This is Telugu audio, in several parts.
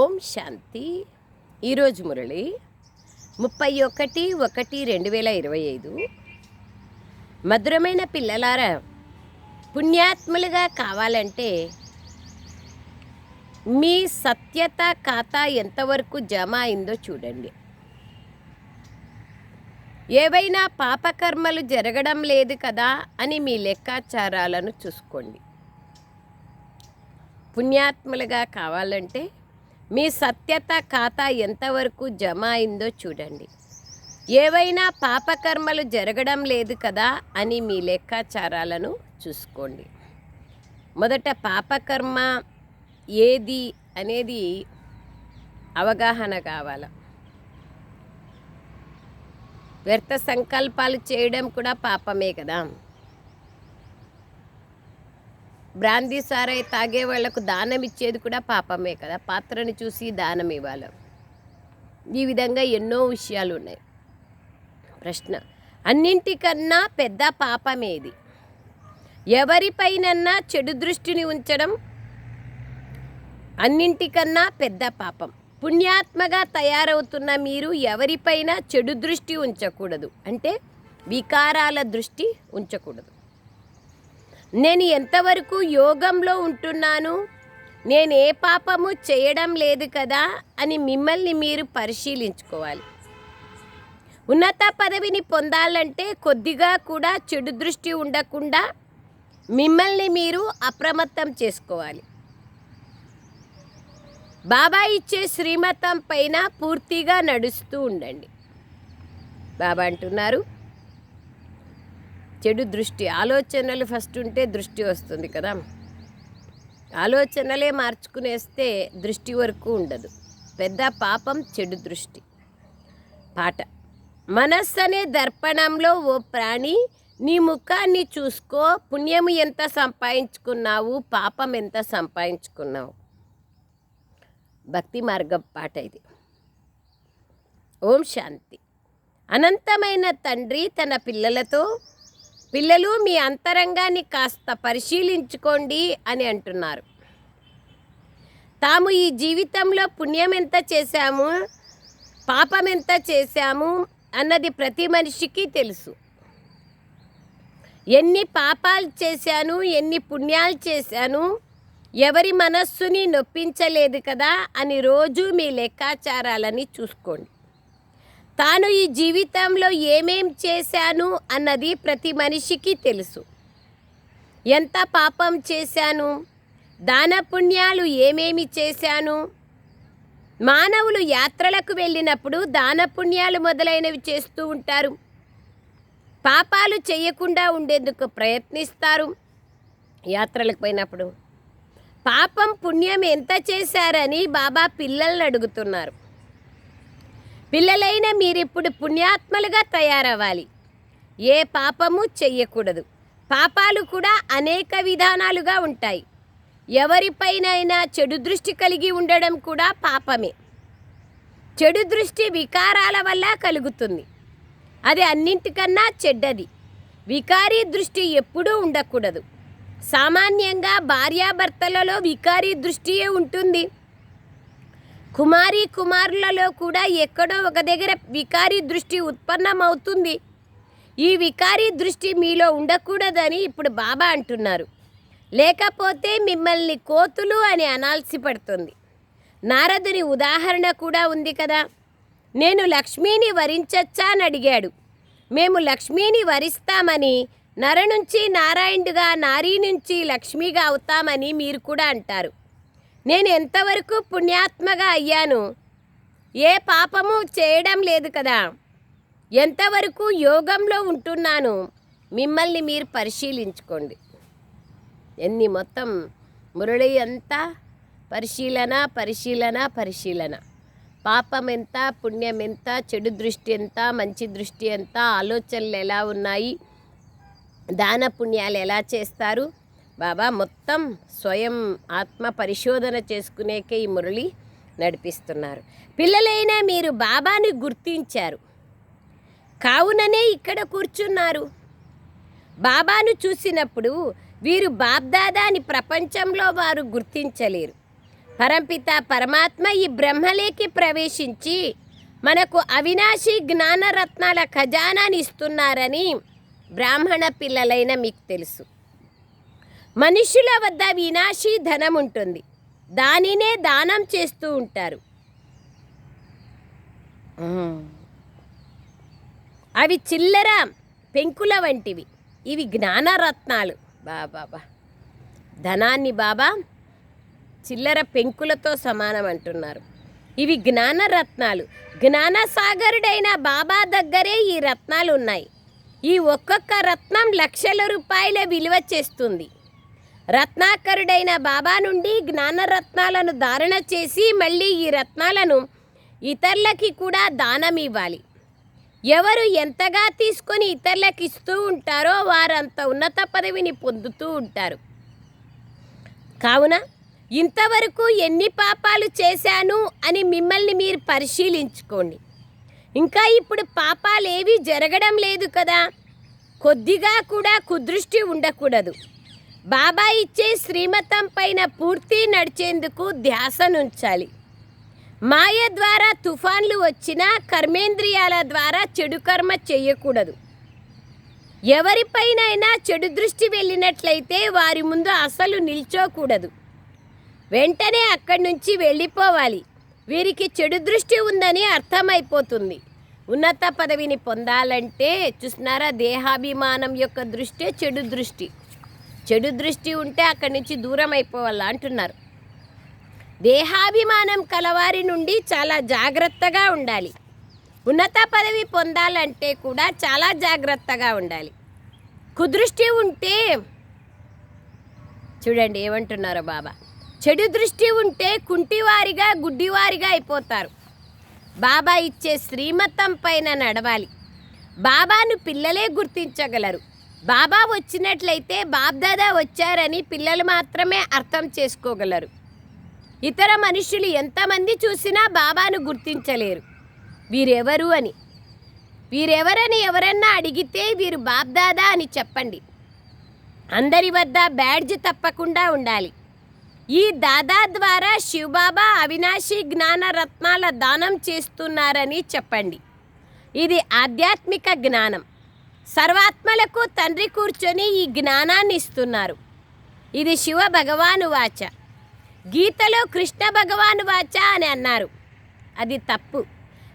ఓం శాంతి. ఈరోజు మురళి ముప్పై ఒకటి ఒకటి రెండు వేల ఇరవై ఐదు. మధురమైన పిల్లలారా పుణ్యాత్ములుగా కావాలంటే మీ సత్యత ఖాతా ఎంతవరకు జమ అయిందో చూడండి. ఏవైనా పాపకర్మలు జరగడం లేదు కదా అని మీ లెక్కాచారాలను చూసుకోండి. పుణ్యాత్ములుగా కావాలంటే మీ సత్యత ఖాతా ఎంతవరకు జమ అయిందో చూడండి. ఏవైనా పాపకర్మలు జరగడం లేదు కదా అని మీ లెక్కాచారాలను చూసుకోండి. మొదట పాపకర్మ ఏది అనేది అవగాహన కావాలి. వ్యర్థ సంకల్పాలు చేయడం కూడా పాపమే కదా. బ్రాందీ సారాయి తాగే వాళ్ళకు దానం ఇచ్చేది కూడా పాపమే కదా. పాత్రని చూసి దానం ఇవ్వాలి. ఈ విధంగా ఎన్నో విషయాలు ఉన్నాయి. ప్రశ్న అన్నింటికన్నా పెద్ద పాపమేది ఎవరిపైనన్నా చెడు దృష్టిని ఉంచడం అన్నింటికన్నా పెద్ద పాపం. పుణ్యాత్మగా తయారవుతున్న మీరు ఎవరిపైన చెడు దృష్టి ఉంచకూడదు. అంటే వికారాల దృష్టి ఉంచకూడదు. నేను ఎంతవరకు యోగంలో ఉంటున్నాను? నేను ఏ పాపము చేయడం లేదు కదా అని మిమ్మల్ని మీరు పరిశీలించుకోవాలి. ఉన్నత పదవిని పొందాలంటే కొద్దిగా కూడా చెడు దృష్టి ఉండకుండా మిమ్మల్ని మీరు అప్రమత్తం చేసుకోవాలి. బాబా ఇచ్చే శ్రీమతం పైన పూర్తిగా నడుస్తూ ఉండండి. బాబా అంటున్నారు. చెడు దృష్టి. ఆలోచనలు ఫస్ట్ ఉంటే దృష్టి వస్తుంది కదా. ఆలోచనలే మార్చుకునేస్తే దృష్టి వరకు ఉండదు. పెద్ద పాపం చెడు దృష్టి. పాట. మనస్సు అనే దర్పణంలో ఓ ప్రాణి నీ ముఖాన్ని చూసుకో పుణ్యము ఎంత సంపాదించుకున్నావు పాపం ఎంత సంపాదించుకున్నావు. భక్తి మార్గం పాట ఇది. ఓం శాంతి. అనంతమైన తండ్రి తన పిల్లలతో పిల్లలు మీ అంతరంగాన్ని కాస్త పరిశీలించుకోండి అని అంటున్నారు. తాము ఈ జీవితంలో పుణ్యం ఎంత చేశాము పాపం ఎంత చేశాము అన్నది ప్రతి మనిషికి తెలుసు. ఎన్ని పాపాలు చేశాను ఎన్ని పుణ్యాలు చేశాను ఎవరి మనస్సుని నొప్పించలేదు కదా అని రోజు మీ లెక్కాచారాలని చూసుకోండి. తాను ఈ జీవితంలో ఏమేం చేశాను అన్నది ప్రతి మనిషికి తెలుసు. ఎంత పాపం చేశాను దాన పుణ్యాలు ఏమేమి చేశాను మానవులు యాత్రలకు వెళ్ళినప్పుడు దాన పుణ్యాలు మొదలైనవి చేస్తూ ఉంటారు. పాపాలు చేయకుండా ఉండేందుకు ప్రయత్నిస్తారు యాత్రలకు పోయినప్పుడు. పాపం పుణ్యం ఎంత చేశారని బాబా పిల్లల్ని అడుగుతున్నారు. పిల్లలైన మీరిప్పుడు పుణ్యాత్మలుగా తయారవ్వాలి. ఏ పాపము చెయ్యకూడదు. పాపాలు కూడా అనేక విధానాలుగా ఉంటాయి. ఎవరిపైనైనా చెడు దృష్టి కలిగి ఉండడం కూడా పాపమే. చెడు దృష్టి వికారాల వల్ల కలుగుతుంది. అది అన్నింటికన్నా చెడ్డది. వికారీ దృష్టి ఎప్పుడూ ఉండకూడదు. సామాన్యంగా భార్యాభర్తలలో వికారీ దృష్టియే ఉంటుంది. కుమారి కుమారులలో కూడా ఎక్కడో ఒక దగ్గర వికారీ దృష్టి ఉత్పన్నమవుతుంది. ఈ వికారీ దృష్టి మీలో ఉండకూడదని ఇప్పుడు బాబా అంటున్నారు. లేకపోతే మిమ్మల్ని కోతులు అని అనాల్సి పడుతుంది. నారదుని ఉదాహరణ కూడా ఉంది కదా. నేను లక్ష్మీని వరించచ్చా అని అడిగాడు. మేము లక్ష్మీని వరిస్తామని నర నుంచి నారాయణుడుగా నారీ నుంచి లక్ష్మిగా అవుతామని మీరు కూడా అంటారు. నేను ఎంతవరకు పుణ్యాత్మగా అయ్యాను? ఏ పాపము చేయడం లేదు కదా. ఎంతవరకు యోగంలో ఉంటున్నాను? మిమ్మల్ని మీరు పరిశీలించుకోండి. ఎన్ని మొత్తం మురళి అంతా పరిశీలన పరిశీలన పరిశీలన. పాపం ఎంత పుణ్యం ఎంత చెడు దృష్టి ఎంత మంచి దృష్టి ఎంత ఆలోచనలు ఎలా ఉన్నాయి దాన పుణ్యాలు ఎలా చేస్తారు? బాబా మొత్తం స్వయం ఆత్మ పరిశోధన చేసుకునేకే ఈ మురళి నడిపిస్తున్నారు. పిల్లలైనా మీరు బాబాని గుర్తించారు. కావుననే ఇక్కడ కూర్చున్నారు. బాబాను చూసినప్పుడు వీరు బాబ్దాదాని ప్రపంచంలో వారు గుర్తించలేరు. పరంపిత పరమాత్మ ఈ బ్రహ్మలేకి ప్రవేశించి మనకు అవినాశి జ్ఞానరత్నాల ఖజానాని ఇస్తున్నారని బ్రాహ్మణ పిల్లలైన మీకు తెలుసు. మనుషుల వద్ద వినాశీ ధనం ఉంటుంది దానినే దానం చేస్తూ ఉంటారు. అవి చిల్లర పెంకుల వంటివి. ఇవి జ్ఞానరత్నాలు. బాబా ధనాన్ని బాబా చిల్లర పెంకులతో సమానం అంటున్నారు. ఇవి జ్ఞానరత్నాలు. జ్ఞానసాగరుడైన బాబా దగ్గరే ఈ రత్నాలు ఉన్నాయి ఈ ఒక్కొక్క రత్నం లక్షల రూపాయల విలువ చేస్తుంది. రత్నాకరుడైన బాబా నుండి జ్ఞానరత్నాలను ధారణ చేసి మళ్ళీ ఈ రత్నాలను ఇతరులకి కూడా దానం ఇవ్వాలి. ఎవరు ఎంతగా తీసుకొని ఇతరులకు ఇస్తూ ఉంటారో వారంత ఉన్నత పదవిని పొందుతూ ఉంటారు. కావున ఇంతవరకు ఎన్ని పాపాలు చేశాను అని మిమ్మల్ని మీరు పరిశీలించుకోండి. ఇంకా ఇప్పుడు పాపాలు జరగడం లేదు కదా. కొద్దిగా కూడా కుదృష్టి ఉండకూడదు. బాబా ఇచ్చే శ్రీమతం పైన పూర్తి నడిచేందుకు ధ్యాసనుంచాలి మాయ ద్వారా తుఫాన్లు వచ్చినా కర్మేంద్రియాల ద్వారా చెడు కర్మ చేయకూడదు. ఎవరిపైనైనా చెడు దృష్టి వెళ్ళినట్లయితే వారి ముందు అసలు నిల్చోకూడదు. వెంటనే అక్కడి నుంచి వెళ్ళిపోవాలి. వీరికి చెడు దృష్టి ఉందని అర్థమైపోతుంది. ఉన్నత పదవిని పొందాలంటే చూస్తున్నారా దేహాభిమానం యొక్క దృష్టి చెడు దృష్టి. చెడు దృష్టి ఉంటే అక్కడి నుంచి దూరం అయిపోవాలా అంటున్నారు. దేహాభిమానం కలవారి నుండి చాలా జాగ్రత్తగా ఉండాలి. ఉన్నత పదవి పొందాలంటే కూడా చాలా జాగ్రత్తగా ఉండాలి. కుదృష్టి ఉంటే చూడండి ఏమంటున్నారో బాబా. చెడు దృష్టి ఉంటే కుంటివారిగా గుడ్డివారిగా అయిపోతారు. బాబా ఇచ్చే శ్రీమతం పైన నడవాలి. బాబాను పిల్లలే గుర్తించగలరు. బాబా వచ్చినట్లయితే బాబ్దాదా వచ్చారని పిల్లలు మాత్రమే అర్థం చేసుకోగలరు. ఇతర మనుషులు ఎంతమంది చూసినా బాబాను గుర్తించలేరు. వీరెవరు అని. వీరెవరని ఎవరన్నా అడిగితే వీరు బాబ్దాదా అని చెప్పండి. అందరి వద్ద బ్యాడ్జ్ తప్పకుండా ఉండాలి. ఈ దాదా ద్వారా శివబాబా అవినాశి జ్ఞాన రత్నాల దానం చేస్తున్నారని చెప్పండి. ఇది ఆధ్యాత్మిక జ్ఞానం. సర్వాత్మలకు తండ్రి కూర్చొని ఈ జ్ఞానాన్ని ఇస్తున్నారు ఇది శివ భగవాను వాచ. గీతలో కృష్ణ భగవాను వాచ అని అన్నారు. అది తప్పు.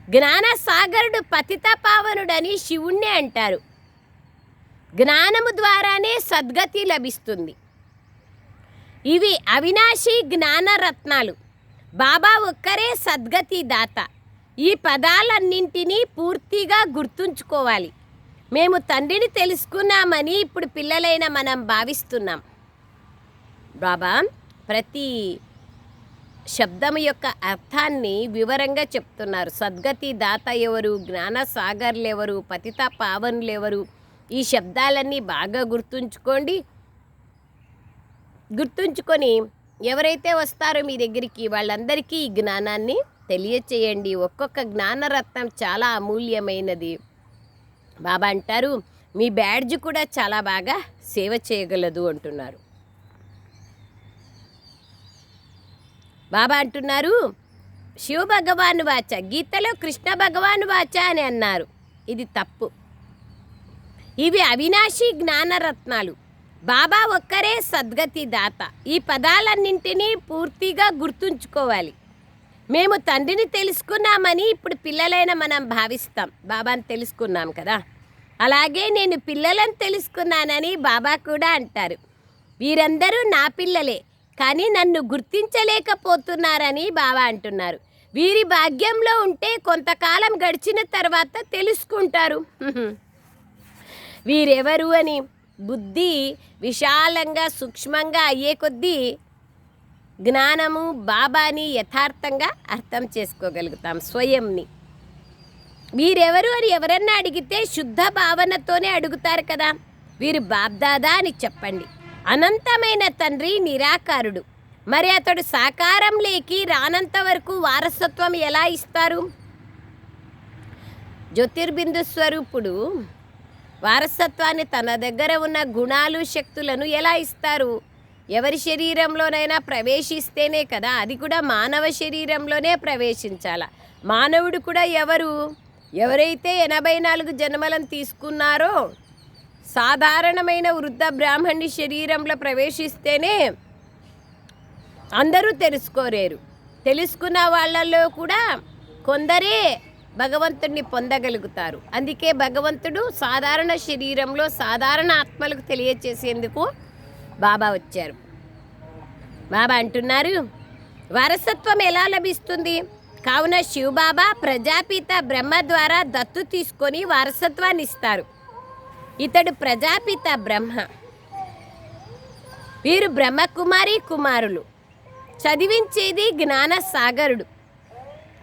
జ్ఞాన సాగరుడు పతిత పావనుడని శివుణ్ణి అంటారు. జ్ఞానము ద్వారానే సద్గతి లభిస్తుంది. ఇవి అవినాశి జ్ఞాన రత్నాలు బాబా ఒక్కరే సద్గతి దాత. ఈ పదాలన్నింటినీ పూర్తిగా గుర్తుంచుకోవాలి. మేము తండ్రిని తెలుసుకున్నామని ఇప్పుడు పిల్లలైన మనం భావిస్తున్నాం. బాబా ప్రతి శబ్దం యొక్క అర్థాన్ని వివరంగా చెప్తున్నారు. సద్గతి దాత ఎవరు జ్ఞాన ఎవరు పతిత పావనులు ఎవరు? ఈ శబ్దాలన్నీ బాగా గుర్తుంచుకోండి. గుర్తుంచుకొని ఎవరైతే వస్తారో మీ దగ్గరికి వాళ్ళందరికీ ఈ జ్ఞానాన్ని తెలియచేయండి. ఒక్కొక్క జ్ఞానరత్నం చాలా అమూల్యమైనది. బాబా అంటారు మీ బ్యాడ్జ్ కూడా చాలా బాగా సేవ చేయగలదు అంటున్నారు. బాబా అంటున్నారు శివ భగవాను వాచ గీతలో కృష్ణ భగవాను వాచ అని అన్నారు. ఇది తప్పు. ఇవి అవినాశి జ్ఞానరత్నాలు. బాబా ఒక్కరే సద్గతి దాత ఈ పదాలన్నింటినీ పూర్తిగా గుర్తుంచుకోవాలి. మేము తండ్రిని తెలుసుకున్నామని ఇప్పుడు పిల్లలైన మనం భావిస్తాం. బాబాని తెలుసుకున్నాం కదా. అలాగే నేను పిల్లలను తెలుసుకున్నానని బాబా కూడా అంటారు. వీరందరూ నా పిల్లలే కానీ నన్ను గుర్తించలేకపోతున్నారని బాబా అంటున్నారు. వీరి భాగ్యంలో ఉంటే కొంతకాలం గడిచిన తర్వాత తెలుసుకుంటారు. వీరెవరు అని? బుద్ధి విశాలంగా సూక్ష్మంగా అయ్యే కొద్దీ జ్ఞానము బాబాని యథార్థంగా అర్థం చేసుకోగలుగుతాం స్వయంని. వీరెవరు అని ఎవరన్నా అడిగితే శుద్ధ భావనతోనే అడుగుతారు కదా. వీరు బాబ్దాదా అని చెప్పండి. అనంతమైన తండ్రి నిరాకారుడు. మరి అతడు సాకారం లేకి రానంత వరకు వారసత్వం ఎలా ఇస్తారు? జ్యోతిర్బిందు స్వరూపుడు వారసత్వాన్ని తన దగ్గర ఉన్న గుణాలు శక్తులను ఎలా ఇస్తారు? ఎవరి శరీరంలోనైనా ప్రవేశిస్తేనే కదా అది కూడా మానవ శరీరంలోనే ప్రవేశించాల. మానవుడు కూడా ఎవరు? ఎవరైతే ఎనభై నాలుగు జన్మలను తీసుకున్నారో సాధారణమైన వృద్ధ బ్రాహ్మణి శరీరంలో ప్రవేశిస్తేనే అందరూ తెలుసుకోలేరు. తెలుసుకున్న వాళ్ళలో కూడా కొందరే భగవంతుడిని పొందగలుగుతారు. అందుకే భగవంతుడు సాధారణ శరీరంలో సాధారణ ఆత్మలకు తెలియచేసేందుకు బాబా వచ్చారు. బాబా అంటున్నారు వారసత్వం ఎలా లభిస్తుంది? కావున శివబాబా ప్రజాపిత బ్రహ్మ ద్వారా దత్తు తీసుకొని వారసత్వాన్ని ఇస్తారు. ఇతడు ప్రజాపిత బ్రహ్మ. వీరు బ్రహ్మకుమారి కుమారులు. చదివించేది జ్ఞాన సాగరుడు.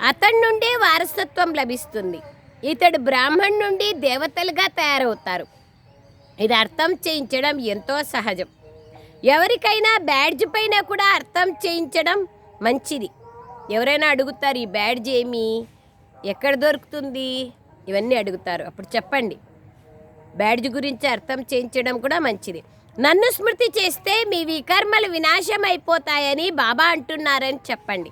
అతడి నుండే వారసత్వం లభిస్తుంది. ఇతడు బ్రాహ్మణ్ నుండి దేవతలుగా తయారవుతారు. ఇది అర్థం చేయించడం ఎంతో సహజం. ఎవరికైనా బ్యాడ్జ్ పైన కూడా అర్థం చేయించడం మంచిది. ఎవరైనా అడుగుతారు ఈ బ్యాడ్జ్ ఏమి? ఎక్కడ దొరుకుతుంది? ఇవన్నీ అడుగుతారు. అప్పుడు చెప్పండి. బ్యాడ్జ్ గురించి అర్థం చేయించడం కూడా మంచిది. నన్ను స్మృతి చేస్తే మీ వికర్మలు వినాశం అయిపోతాయని బాబా అంటున్నారని చెప్పండి.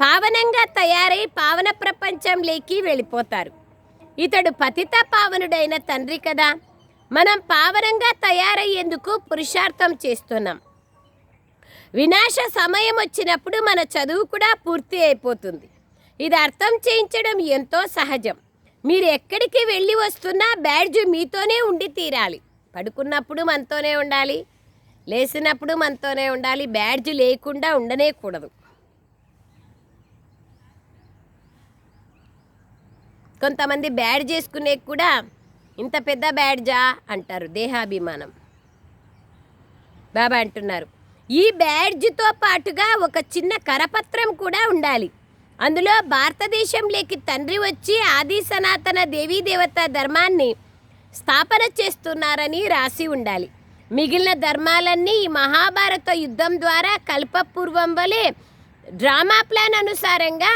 పావనంగా తయారై పావన ప్రపంచంలోకి వెళ్ళిపోతారు. ఇతడు పతిత పావనుడైన తండ్రి కదా. మనం పావనంగా తయారయ్యేందుకు పురుషార్థం చేస్తున్నాం. వినాశ సమయం వచ్చినప్పుడు మన చదువు కూడా పూర్తి అయిపోతుంది. ఇది అర్థం చేయించడం ఎంతో సహజం. మీరు ఎక్కడికి వెళ్ళి వస్తున్నా బ్యాడ్జ్ మీతోనే ఉండి తీరాలి. పడుకున్నప్పుడు మనతోనే ఉండాలి. లేచినప్పుడు మనతోనే ఉండాలి. బ్యాడ్జ్ లేకుండా ఉండనేకూడదు కొంతమంది బ్యాడ్ చేసుకునే కూడా ఇంత పెద్ద బ్యాడ్జా అంటారు దేహాభిమానం. బాబా అంటున్నారు ఈ బ్యాడ్జ్తో పాటుగా ఒక చిన్న కరపత్రం కూడా ఉండాలి. అందులో భారతదేశంలోకి తండ్రి వచ్చి ఆది సనాతన దేవీ దేవత ధర్మాన్ని స్థాపన చేస్తున్నారని రాసి ఉండాలి. మిగిలిన ధర్మాలన్నీ ఈ మహాభారత యుద్ధం ద్వారా కల్పపూర్వం వలె డ్రామా ప్లాన్ అనుసారంగా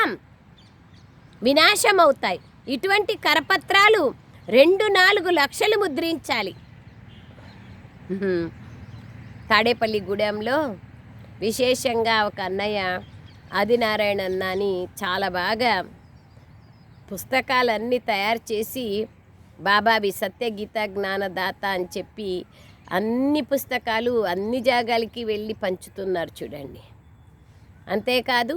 వినాశమవుతాయి. ఇటువంటి కరపత్రాలు రెండు నాలుగు లక్షలు ముద్రించాలి. తాడేపల్లి గూడెంలో విశేషంగా ఒక అన్నయ్య ఆదినారాయణ అన్న అని చాలా బాగా పుస్తకాలన్నీ తయారు చేసి బాబావి సత్యగీత జ్ఞానదాత అని చెప్పి అన్ని పుస్తకాలు అన్ని జాగాలకి వెళ్ళి పంచుతున్నారు చూడండి. అంతేకాదు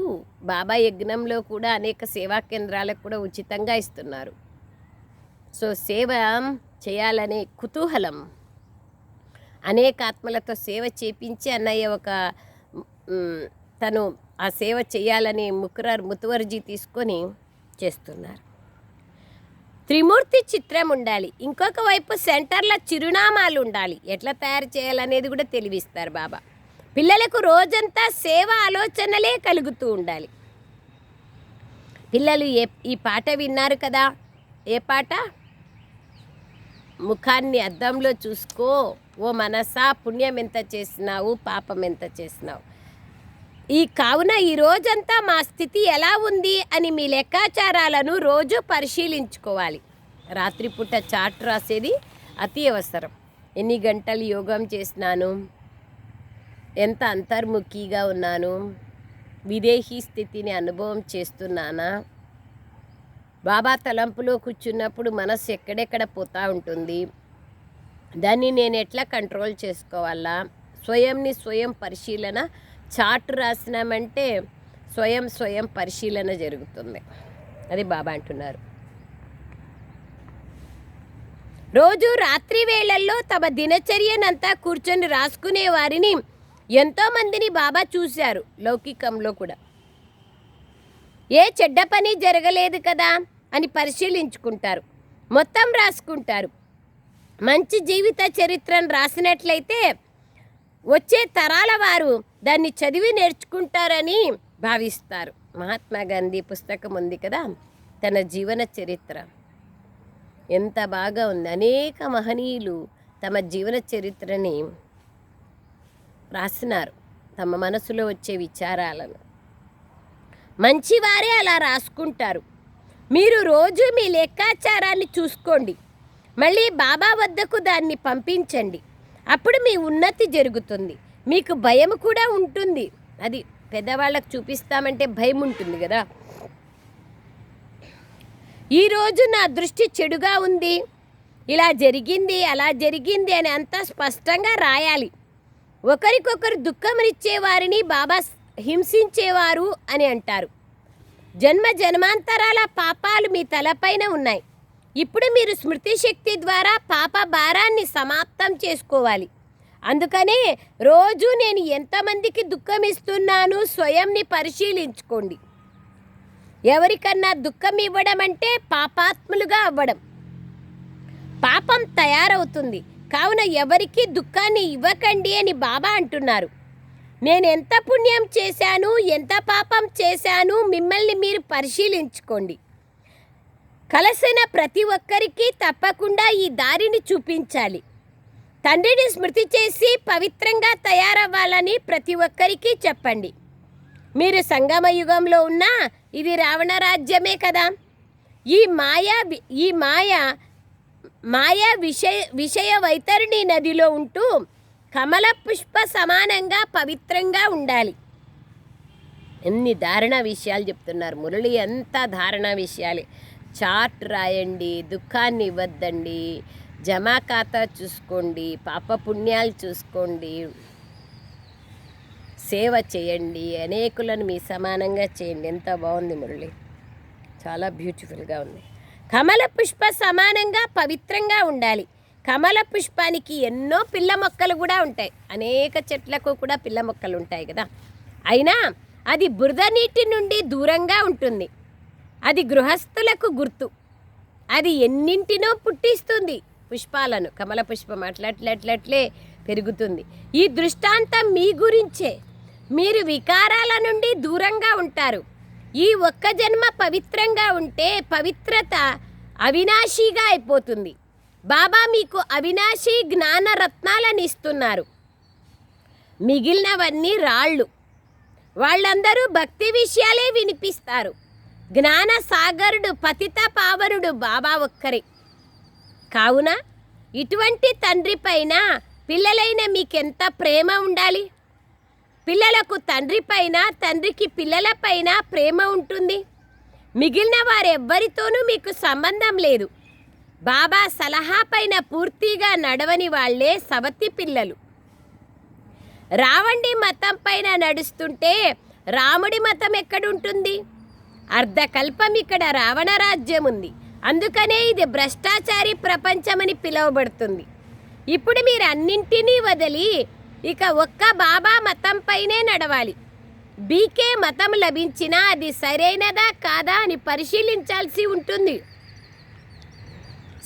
బాబా యజ్ఞంలో కూడా అనేక సేవా కేంద్రాలకు కూడా ఉచితంగా ఇస్తున్నారు. సో సేవ చేయాలనే కుతూహలం. అనేక ఆత్మలతో సేవ చేపించి అన్నయ్య ఒక తను ఆ సేవ చేయాలని ముకురార్ ముతువర్జీ తీసుకొని చేస్తున్నారు. త్రిమూర్తి చిత్రం ఉండాలి. ఇంకొక వైపు సెంటర్ల చిరునామాలు ఉండాలి. ఎట్లా తయారు చేయాలనేది కూడా తెలివిస్తారు బాబా. పిల్లలకు రోజంతా సేవ ఆలోచనలే కలుగుతూ ఉండాలి. పిల్లలు ఏ ఈ పాట విన్నారు కదా? ఏ పాట? ముఖాన్ని అద్దంలో చూసుకో. ఓ మనసా పుణ్యం ఎంత చేసినావు పాపం ఎంత చేసినావు. ఈ కావున ఈ రోజంతా మా స్థితి ఎలా ఉంది అని మీ లెక్కాచారాలను రోజు పరిశీలించుకోవాలి. రాత్రిపూట చాట్ రాసేది అతి అవసరం. ఎన్ని గంటలు యోగం చేసినాను? ఎంత అంతర్ముఖిగా ఉన్నాను? విదేహీ స్థితిని అనుభవం చేస్తున్నానా? బాబా తలంపులో కూర్చున్నప్పుడు మనస్సు ఎక్కడెక్కడ పోతూ ఉంటుంది? దాన్ని నేను ఎట్లా కంట్రోల్ చేసుకోవాలా? స్వయంని స్వయం పరిశీలన చార్ట్ రాసినామంటే స్వయం స్వయం పరిశీలన జరుగుతుంది. అది బాబా అంటున్నారు. రోజు రాత్రి వేళల్లో తమ దినచర్యనంతా కూర్చొని రాసుకునే వారిని ఎంతోమందిని బాబా చూశారు లౌకికంలో కూడా. ఏ చెడ్డ పని జరగలేదు కదా అని పరిశీలించుకుంటారు. మొత్తం రాసుకుంటారు. మంచి జీవిత చరిత్రను రాసినట్లయితే వచ్చే తరాల వారు దాన్ని చదివి నేర్చుకుంటారని భావిస్తారు. మహాత్మా గాంధీ పుస్తకం ఉంది కదా తన జీవన చరిత్ర. ఎంత బాగా ఉంది. అనేక మహనీయులు తమ జీవన చరిత్రని రాసినారు. తమ మనసులో వచ్చే విచారాలను. మంచివారే అలా రాసుకుంటారు. మీరు రోజు మీ లెక్కాచారాన్ని చూసుకోండి. మళ్ళీ బాబా వద్దకు దాన్ని పంపించండి. అప్పుడు మీ ఉన్నతి జరుగుతుంది. మీకు భయం కూడా ఉంటుంది. అది పెద్దవాళ్ళకు చూపిస్తామంటే భయం ఉంటుంది కదా. ఈరోజు నా దృష్టి చెడుగా ఉంది. ఇలా జరిగింది అలా జరిగింది అని అంతా స్పష్టంగా రాయాలి. ఒకరికొకరు దుఃఖమనిచ్చే వారిని బాబా హింసించేవారు అని అంటారు. జన్మ జన్మాంతరాల పాపాలు మీ తలపైన ఉన్నాయి. ఇప్పుడు మీరు స్మృతి శక్తి ద్వారా పాప భారాన్ని సమాప్తం చేసుకోవాలి. అందుకనే రోజు నేను ఎంతమందికి దుఃఖం ఇస్తున్నాను స్వయంని పరిశీలించుకోండి. ఎవరికన్నా దుఃఖం ఇవ్వడం అంటే పాపాత్ములుగా అవ్వడం. పాపం తయారవుతుంది. కావున ఎవరికి దుఃఖాన్ని ఇవ్వకండి అని బాబా అంటున్నారు. నేను ఎంత పుణ్యం చేశాను ఎంత పాపం చేశాను మిమ్మల్ని మీరు పరిశీలించుకోండి. కలసిన ప్రతి ఒక్కరికి తప్పకుండా ఈ దారిని చూపించాలి. తండ్రిని స్మృతి చేసి పవిత్రంగా తయారవ్వాలని ప్రతి ఒక్కరికి చెప్పండి. మీరు సంగమ యుగంలో ఉన్నా ఇది రావణ రాజ్యమే కదా. ఈ మాయా ఈ మాయ మాయా విషయ విషయ వైతరిణి నదిలో ఉంటూ కమల పుష్ప సమానంగా పవిత్రంగా ఉండాలి. ఎన్ని దారుణ విషయాలు చెప్తున్నారు. మురళి ఎంత దారుణ విషయాలే. చార్ట్ రాయండి దుఃఖాన్ని ఇవ్వద్దండి జమా ఖాతా చూసుకోండి పాప పుణ్యాలు చూసుకోండి సేవ చేయండి అనేకులను మీ సమానంగా చేయండి. ఎంత బాగుంది మురళి. చాలా బ్యూటిఫుల్గా ఉంది. కమల పుష్ప సమానంగా పవిత్రంగా ఉండాలి. కమల పుష్పానికి ఎన్నో పిల్ల మొక్కలు కూడా ఉంటాయి. అనేక చెట్లకు కూడా పిల్ల మొక్కలు ఉంటాయి కదా. అయినా అది బురద నీటి నుండి దూరంగా ఉంటుంది. అది గృహస్థులకు గుర్తు. అది ఎన్నింటినో పుట్టిస్తుంది. పుష్పాలను కమల పుష్పం అట్లట్లట్లట్లే పెరుగుతుంది. ఈ దృష్టాంతం మీ గురించే. మీరు వికారాల నుండి దూరంగా ఉంటారు. ఈ ఒక్క జన్మ పవిత్రంగా ఉంటే పవిత్రత అవినాశిగా అయిపోతుంది. బాబా మీకు అవినాశి జ్ఞాన రత్నాలను ఇస్తున్నారు మిగిలినవన్నీ రాళ్ళు. వాళ్ళందరూ భక్తి విషయాలే వినిపిస్తారు. జ్ఞాన సాగరుడు పతిత పావరుడు బాబా ఒక్కరే. కావున ఇటువంటి తండ్రి పైన పిల్లలైన మీకెంత ప్రేమ ఉండాలి? పిల్లలకు తండ్రి పైన తండ్రికి పిల్లల పైన ప్రేమ ఉంటుంది. మిగిలిన వారెవ్వరితోనూ మీకు సంబంధం లేదు. బాబా సలహా పైన పూర్తిగా నడవని వాళ్ళే సవతి పిల్లలు. రావండి మతం పైన నడుస్తుంటే రాముడి మతం ఎక్కడుంటుంది? అర్ధకల్పం ఇక్కడ రావణ రాజ్యం ఉంది. అందుకనే ఇది భ్రష్టాచారి ప్రపంచమని పిలువబడుతుంది. ఇప్పుడు మీరు అన్నింటినీ వదిలి ఇక ఒక్క బాబా మతం పైనే నడవాలి. బీకే మతం లభించినా అది సరైనదా కాదా అని పరిశీలించాల్సి ఉంటుంది.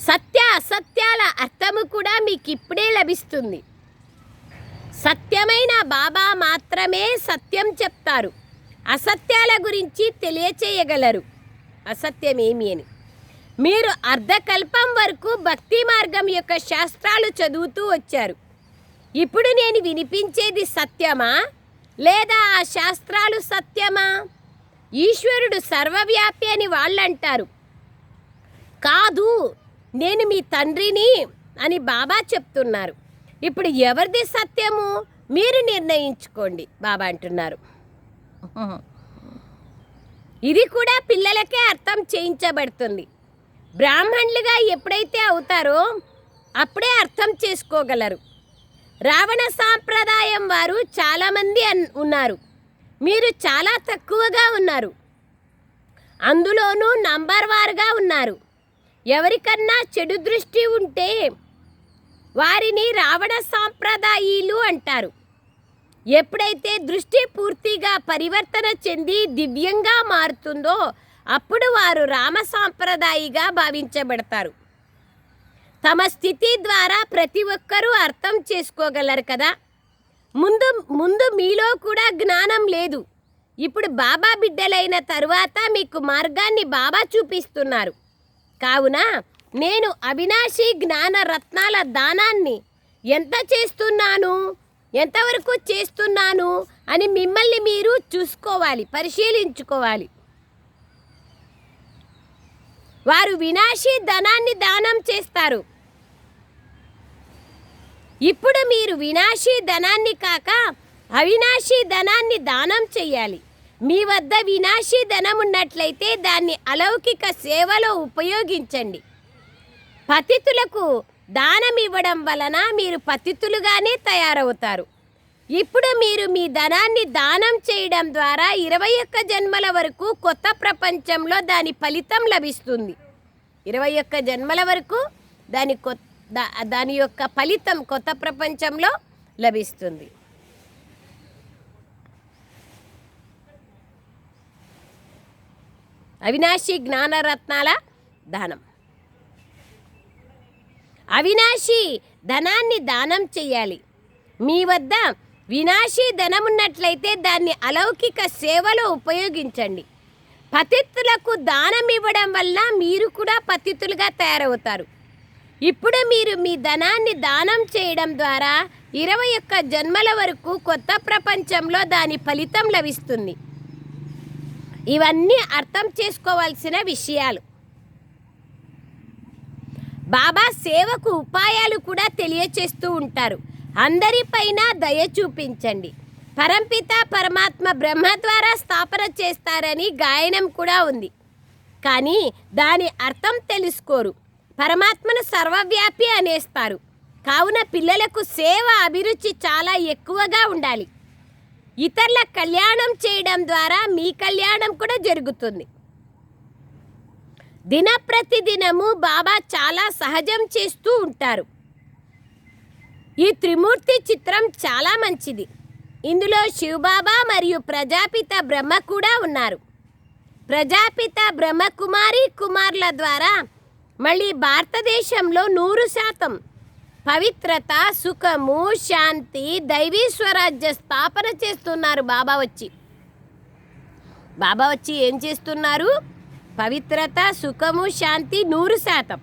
సత్య అసత్యాల అర్థము కూడా మీకు ఇప్పుడే లభిస్తుంది. సత్యమైన బాబా మాత్రమే సత్యం చెప్తారు. అసత్యాల గురించి తెలియచేయగలరు. అసత్యమేమి అని. మీరు అర్ధకల్పం వరకు భక్తి మార్గం యొక్క శాస్త్రాలు చదువుతూ వచ్చారు. ఇప్పుడు నేను వినిపించేది సత్యమా? లేదా ఆ శాస్త్రాలు సత్యమా? ఈశ్వరుడు సర్వవ్యాపి అని వాళ్ళంటారు. కాదు నేను మీ తండ్రిని అని బాబా చెప్తున్నారు. ఇప్పుడు ఎవరిది సత్యము? మీరు నిర్ణయించుకోండి బాబా అంటున్నారు. ఇది కూడా పిల్లలకే అర్థం చేయించబడుతుంది. బ్రాహ్మణులుగా ఎప్పుడైతే అవుతారో అప్పుడే అర్థం చేసుకోగలరు. రావణ సాంప్రదాయం వారు చాలామంది అన్ ఉన్నారు. మీరు చాలా తక్కువగా ఉన్నారు. అందులోనూ నంబర్ వారుగా ఉన్నారు. ఎవరికన్నా చెడు దృష్టి ఉంటే వారిని రావణ సాంప్రదాయీలు అంటారు. ఎప్పుడైతే దృష్టి పూర్తిగా పరివర్తన చెంది దివ్యంగా మారుతుందో అప్పుడు వారు రామ సాంప్రదాయిగా భావించబడతారు. తమ స్థితి ద్వారా ప్రతి ఒక్కరూ అర్థం చేసుకోగలరు కదా. ముందు ముందు మీలో కూడా జ్ఞానం లేదు. ఇప్పుడు బాబా బిడ్డలైన తరువాత మీకు మార్గాన్ని బాబా చూపిస్తున్నారు. కావున నేను అవినాశి జ్ఞాన రత్నాల దానాన్ని ఎంత చేస్తున్నాను? ఎంతవరకు చేస్తున్నాను? అని మిమ్మల్ని మీరు చూసుకోవాలి పరిశీలించుకోవాలి. వారు వినాశీ ధనాన్ని దానం చేస్తారు. ఇప్పుడు మీరు వినాశీ ధనాన్ని కాక అవినాశీ ధనాన్ని దానం చేయాలి. మీ వద్ద వినాశీ ధనం ఉన్నట్లయితే దాన్ని అలౌకిక సేవలో ఉపయోగించండి. పతితులకు దానం ఇవ్వడం వలన మీరు పతితులుగానే తయారవుతారు. ఇప్పుడు మీరు మీ ధనాన్ని దానం చేయడం ద్వారా ఇరవై ఒక్క జన్మల వరకు కొత్త ప్రపంచంలో దాని ఫలితం లభిస్తుంది. ఇరవై ఒక్క జన్మల వరకు దాని కొత్త దాని యొక్క ఫలితం కొత్త ప్రపంచంలో లభిస్తుంది. అవినాశి జ్ఞానరత్నాల దానం. అవినాశి ధనాన్ని దానం చేయాలి. మీ వద్ద వినాశీ ధనం ఉన్నట్లయితే దాన్ని అలౌకిక సేవలో ఉపయోగించండి. పతిత్తులకు దానం ఇవ్వడం వల్ల మీరు కూడా పతితులుగా తయారవుతారు. ఇప్పుడు మీరు మీ ధనాన్ని దానం చేయడం ద్వారా ఇరవై ఒక్క జన్మల వరకు కొత్త ప్రపంచంలో దాని ఫలితం లభిస్తుంది. ఇవన్నీ అర్థం చేసుకోవాల్సిన విషయాలు. బాబా సేవకు ఉపాయాలు కూడా తెలియచేస్తూ ఉంటారు. అందరిపైన దయ చూపించండి. పరంపిత పరమాత్మ బ్రహ్మ ద్వారా స్థాపన చేస్తారని గాయనం కూడా ఉంది. కానీ దాని అర్థం తెలుసుకోరు. పరమాత్మను సర్వవ్యాపి అనేస్తారు. కావున పిల్లలకు సేవ అభిరుచి చాలా ఎక్కువగా ఉండాలి. ఇతరుల కళ్యాణం చేయడం ద్వారా మీ కళ్యాణం కూడా జరుగుతుంది. దినప్రతిదినము బాబా చాలా సహజం చేస్తూ ఉంటారు. ఈ త్రిమూర్తి చిత్రం చాలా మంచిది. ఇందులో శివబాబా మరియు ప్రజాపిత బ్రహ్మ కూడా ఉన్నారు. ప్రజాపిత బ్రహ్మకుమారి కుమార్ల ద్వారా మళ్ళీ భారతదేశంలో నూరు శాతం పవిత్రత సుఖము శాంతి దైవీ స్వరాజ్య స్థాపన చేస్తున్నారు బాబా వచ్చి. బాబా వచ్చి ఏం చేస్తున్నారు? పవిత్రత సుఖము శాంతి నూరు శాతం.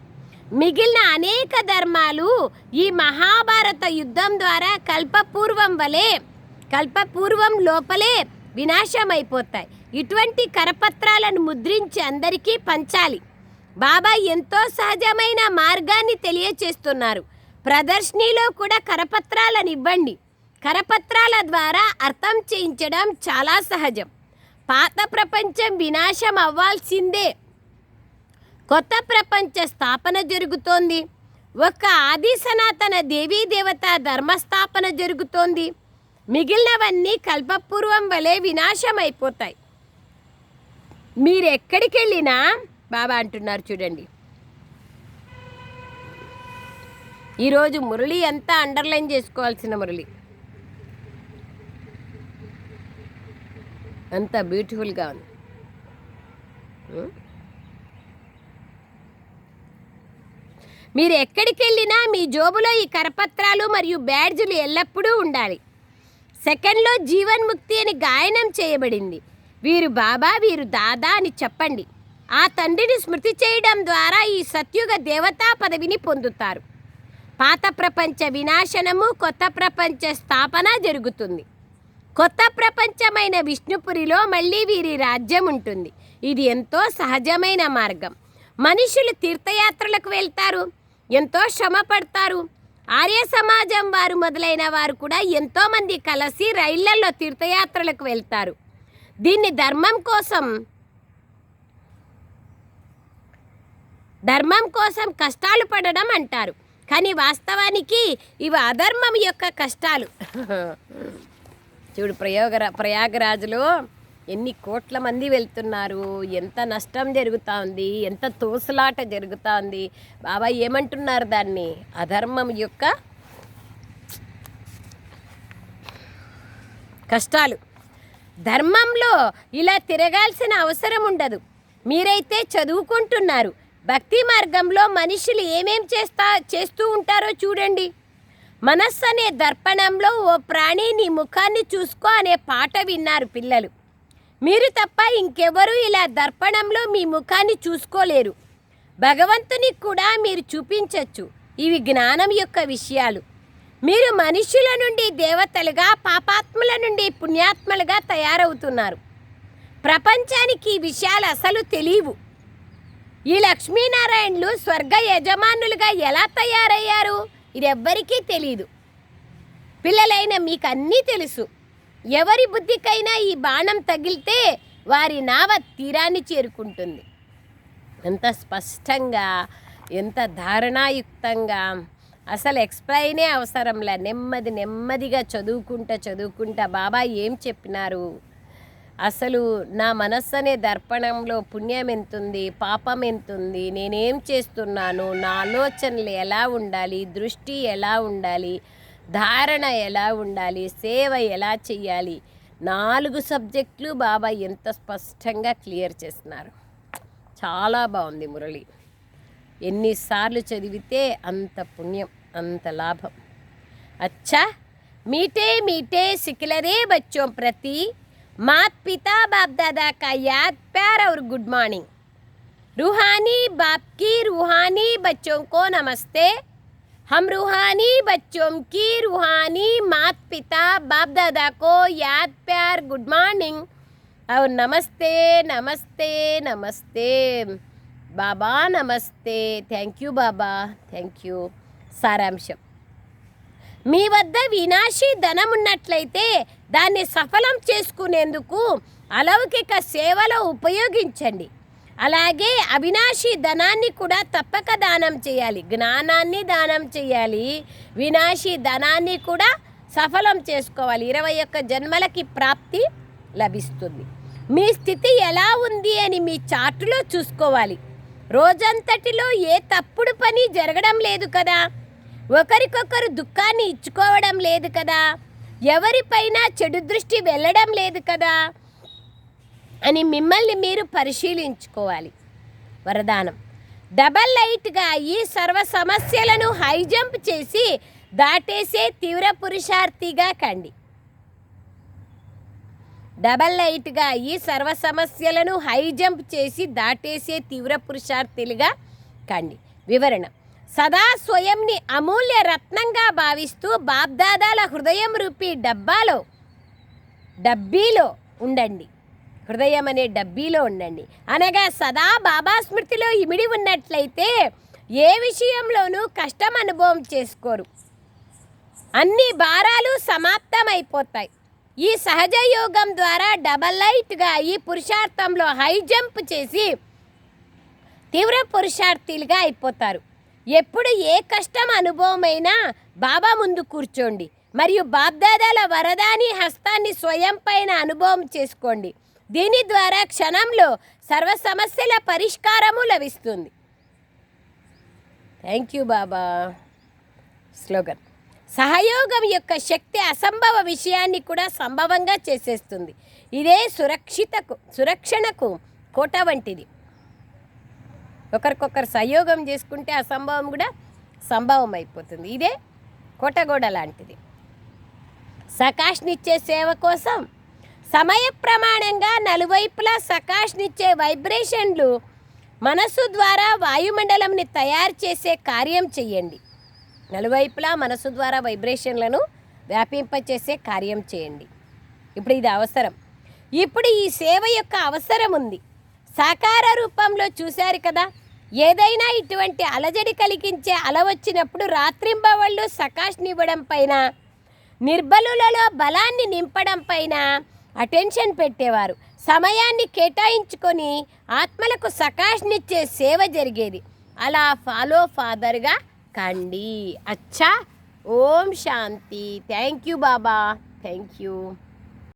మిగిలిన అనేక ధర్మాలు ఈ మహాభారత యుద్ధం ద్వారా కల్పపూర్వం వలె కల్పపూర్వం లోపలే వినాశమైపోతాయి. ఇటువంటి కరపత్రాలను ముద్రించి అందరికీ పంచాలి. బాబా ఎంతో సహజమైన మార్గాన్ని తెలియచేస్తున్నారు. ప్రదర్శనీలో కూడా కరపత్రాలను ఇవ్వండి కరపత్రాల ద్వారా అర్థం చేయించడం చాలా సహజం. పాత ప్రపంచం వినాశం అవ్వాల్సిందే. కొత్త ప్రపంచ స్థాపన జరుగుతోంది. ఒక ఆది సనాతన దేవీ దేవత ధర్మస్థాపన జరుగుతోంది. మిగిలినవన్నీ కల్పపూర్వం వలె వినాశం అయిపోతాయి మీరు ఎక్కడికి వెళ్ళినా బాబా అంటున్నారు చూడండి. ఈరోజు మురళి అంతా అండర్లైన్ చేసుకోవాల్సిన మురళి. అంత బ్యూటిఫుల్గా ఉంది. మీరు ఎక్కడికి వెళ్ళినా మీ జోబులో ఈ కరపత్రాలు మరియు బ్యాడ్జులు ఎల్లప్పుడూ ఉండాలి. సెకండ్లో జీవన్ముక్తి అని గాయనం చేయబడింది. వీరు బాబా వీరు దాదా అని చెప్పండి. ఆ తండ్రిని స్మృతి చేయడం ద్వారా ఈ సత్యుగ దేవతా పదవిని పొందుతారు. పాత ప్రపంచ వినాశనము కొత్త ప్రపంచ స్థాపన జరుగుతుంది. కొత్త ప్రపంచమైన విష్ణుపురిలో మళ్ళీ వీరి రాజ్యం ఉంటుంది. ఇది ఎంతో సహజమైన మార్గం. మనుషులు తీర్థయాత్రలకు వెళ్తారు ఎంతో శ్రమ పడతారు. ఆర్య సమాజం వారు మొదలైన వారు కూడా ఎంతోమంది కలిసి రైళ్ళలో తీర్థయాత్రలకు వెళ్తారు. దీన్ని ధర్మం కోసం ధర్మం కోసం కష్టాలు పడడం అంటారు. కానీ వాస్తవానికి ఇవి అధర్మం యొక్క కష్టాలు. చూడు ప్రయోగ ప్రయాగరాజులో ఎన్ని కోట్ల మంది వెళ్తున్నారు ఎంత నష్టం జరుగుతూ ఉంది ఎంత తోసలాట జరుగుతూ ఉంది బాబా ఏమంటున్నారు దాన్ని? అధర్మం యొక్క కష్టాలు. ధర్మంలో ఇలా తిరగాల్సిన అవసరం ఉండదు. మీరైతే చదువుకుంటున్నారు. భక్తి మార్గంలో మనుషులు ఏమేం చేస్తా చేస్తూ ఉంటారో చూడండి. మనస్సు అనే దర్పణంలో ఓ ప్రాణి నీ ముఖాన్ని చూసుకో అనే పాట విన్నారు పిల్లలు. మీరు తప్ప ఇంకెవరూ ఇలా దర్పణంలో మీ ముఖాన్ని చూసుకోలేరు. భగవంతునికి కూడా మీరు చూపించవచ్చు ఇవి జ్ఞానం యొక్క విషయాలు. మీరు మనుషుల నుండి దేవతలుగా పాపాత్ముల నుండి పుణ్యాత్మలుగా తయారవుతున్నారు. ప్రపంచానికి ఈ విషయాలు అసలు తెలియవు. ఈ లక్ష్మీనారాయణులు స్వర్గ యజమానులుగా ఎలా తయారయ్యారు? ఇది ఎవ్వరికీ తెలియదు పిల్లలైన మీకు అన్నీ తెలుసు. ఎవరి బుద్ధికైనా ఈ బాణం తగిలితే వారి నావ తీరాన్ని చేరుకుంటుంది. ఎంత స్పష్టంగా ఎంత ధారణాయుక్తంగా అసలు ఎక్స్ప్లెయినే అవసరంలే. నెమ్మది నెమ్మదిగా చదువుకుంటా చదువుకుంటా బాబా ఏం చెప్పినారు? అసలు నా మనస్సు అనే దర్పణంలో పుణ్యం ఎంతుంది పాపం ఎంతుంది నేనేం చేస్తున్నాను నా ఆలోచనలు ఎలా ఉండాలి దృష్టి ఎలా ఉండాలి ధారణ ఎలా ఉండాలి సేవ ఎలా చేయాలి నాలుగు సబ్జెక్టులు బాబా ఎంత స్పష్టంగా క్లియర్ చేస్తున్నారు. చాలా బాగుంది మురళి. ఎన్నిసార్లు చదివితే అంత పుణ్యం అంత లాభం. అచ్చా! మీటే మీటే సికిలరే బచ్చో ప్రతి मात पिता बाप दादा का याद प्यार और गुड मॉर्निंग रूहानी बाप की रूहानी बच्चों को नमस्ते हम रूहानी बच्चों की रूहानी मात पिता बाप दादा को याद प्यार गुड मॉर्निंग और नमस्ते नमस्ते नमस्ते బాబా నమస్తే thank you Baba thank you సారాంశం మీ వద్ద వినాశీ ధనం ఉన్నట్లయితే దాన్ని సఫలం చేసుకునేందుకు అలౌకిక సేవలో ఉపయోగించండి. అలాగే అవినాశీ ధనాన్ని కూడా తప్పక దానం చేయాలి. జ్ఞానాన్ని దానం చేయాలి. వినాశీ ధనాన్ని కూడా సఫలం చేసుకోవాలి. ఇరవై ఒక్క జన్మలకి ప్రాప్తి లభిస్తుంది. మీ స్థితి ఎలా ఉంది అని మీ చాటులో చూసుకోవాలి. రోజంతటిలో ఏ తప్పుడు పని జరగడం లేదు కదా. ఒకరికొకరు దుఃఖాన్ని ఇచ్చుకోవడం లేదు కదా. ఎవరిపైన చెడు దృష్టి వెళ్ళడం లేదు కదా అని మిమ్మల్ని మీరు పరిశీలించుకోవాలి. వరదానం. డబల్ లైట్గా ఈ సర్వ సమస్యలను హై జంప్ చేసి దాటేసే తీవ్ర పురుషార్థిగా కండి. డబల్ లైట్గా ఈ సర్వ సమస్యలను హై జంప్ చేసి దాటేసే తీవ్ర పురుషార్థులుగా కండి. వివరణ. సదా స్వయంని అమూల్య రత్నంగా భావిస్తూ బాబ్దాదాల హృదయం రూపీ డబ్బాలో డబ్బీలో ఉండండి. హృదయం అనే డబ్బీలో ఉండండి. అనగా సదా బాబా స్మృతిలో ఇమిడి ఉన్నట్లయితే ఏ విషయంలోనూ కష్టం అనుభవం చేసుకోరు. అన్ని భారాలు సమాప్తమైపోతాయి. ఈ సహజ యోగం ద్వారా డబల్ లైట్గా ఈ పురుషార్థంలో హై జంప్ చేసి తీవ్ర పురుషార్థులుగా అయిపోతారు. ఎప్పుడు ఏ కష్టం అనుభవమైనా బాబా ముందు కూర్చోండి. మరియు బాబ్దాదాల వరదాని హస్తాన్ని స్వయం పైన అనుభవం చేసుకోండి. దీని ద్వారా క్షణంలో సర్వ సమస్యల పరిష్కారము లభిస్తుంది. Thank you Baba. స్లోగన్. సహయోగం యొక్క శక్తి అసంభవ విషయాన్ని కూడా సంభవంగా చేసేస్తుంది. ఇదే సురక్షితకు సురక్షణకు కోట వంటిది. ఒకరికొకరు సహయోగం చేసుకుంటే అసంభవం కూడా సంభవం అయిపోతుంది ఇదే కోటగోడ లాంటిది. సకాష్నిచ్చే సేవ కోసం సమయ ప్రమాణంగా నలువైపులా సకాష్నిచ్చే వైబ్రేషన్లు మనసు ద్వారా వాయుమండలంని తయారు చేసే కార్యం చేయండి. నలువైపులా మనసు ద్వారా వైబ్రేషన్లను వ్యాపింపచేసే కార్యం చేయండి. ఇప్పుడు ఇది అవసరం. ఇప్పుడు ఈ సేవ యొక్క అవసరం ఉంది. సాకార రూపంలో చూశారు కదా? ఏదైనా ఇటువంటి అలజడి కలిగించే అల వచ్చినప్పుడు రాత్రింబవళ్ళు సకాష్నివ్వడం పైన నిర్బలులలో బలాన్ని నింపడం పైన అటెన్షన్ పెట్టేవారు. సమయాన్ని కేటాయించుకొని ఆత్మలకు సకాష్నిచ్చే సేవ జరిగేది. అలా ఫాలో ఫాదర్గా కండి. అచ్చా. ఓం శాంతి. Thank you Baba. Thank you.